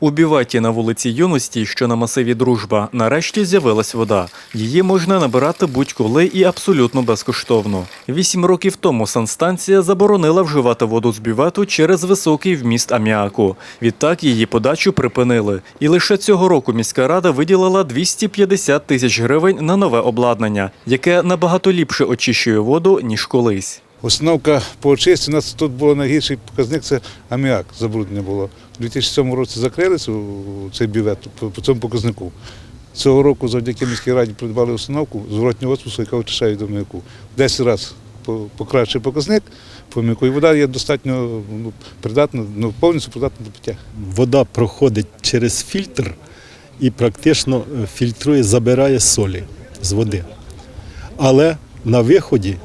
У бюветі на вулиці Юності, що на масиві Дружба, нарешті з'явилась вода. Її можна набирати будь-коли і абсолютно безкоштовно. Вісім років тому санстанція заборонила вживати воду з бювету через високий вміст аміаку. Відтак її подачу припинили. І лише цього року міська рада виділила 250 тисяч гривень на нове обладнання, яке набагато ліпше очищує воду ніж колись. Установка по очистці, у нас тут був найгірший показник це аміак, забруднення було. У 2007 році закрили цей бювет по, цьому показнику. Цього року завдяки міській раді придбали установку зворотнього осмосу, яка очищає до маяку. Десять разів по- покращує показник по маяку, і вода є достатньо ну, придатна, ну, повністю придатна до пиття. вода проходить через фільтр і практично е, фільтрує, забирає солі з води. Але на виході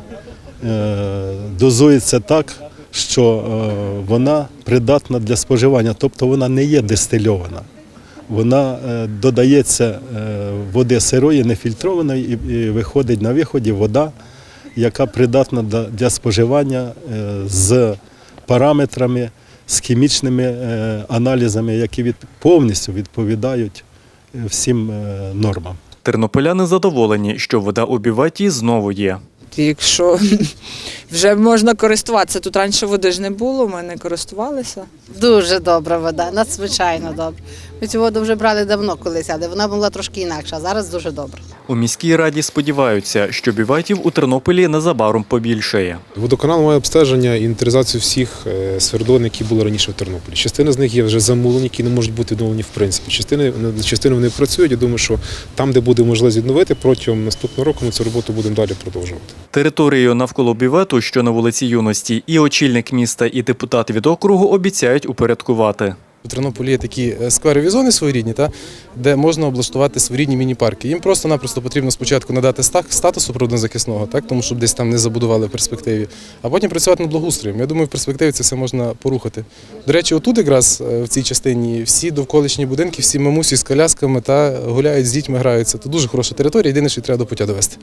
дозується так, що е, вона придатна для споживання, тобто вона не є дистильована. Вона е, додається е, води сирої, нефільтрованої, і, виходить на виході вода, яка придатна для, споживання е, з параметрами, з хімічними е, аналізами, які повністю відповідають е, всім е, нормам. Тернополяни задоволені, що вода у бюветі знову є. Якщо вже можна користуватися, тут раніше води ж не було, ми не користувалися. Дуже добра вода, надзвичайно добра. Ми цю воду вже брали давно колись, але вона була трошки інакша, зараз дуже добра. У міській раді сподіваються, що бюветів у Тернополі незабаром побільшає. Водоканал має обстеження і інвентаризацію всіх е, свердловин, які були раніше в Тернополі. Частина з них є вже замулені, які не можуть бути відновлені в принципі. Частини над частиною вони працюють. Я думаю, що там, де буде можливість відновити, протягом наступного року ми цю роботу будемо далі продовжувати. Територію навколо бювету, що на вулиці Юності, і очільник міста, і депутат від округу обіцяють упорядкувати. У Тернополі є такі е, скверові зони своєрідні, та, де можна облаштувати своєрідні міні-парки. Їм просто-напросто потрібно спочатку надати ста- статусу природнозахисного, тому щоб десь там не забудували в перспективі, а потім працювати над благоустроєм. Я думаю, в перспективі це все можна порухати. До речі, отут якраз е, в цій частині всі довколишні будинки, всі мамусі з колясками та гуляють з дітьми, граються. Це дуже хороша територія, єдине, що треба до пуття довести.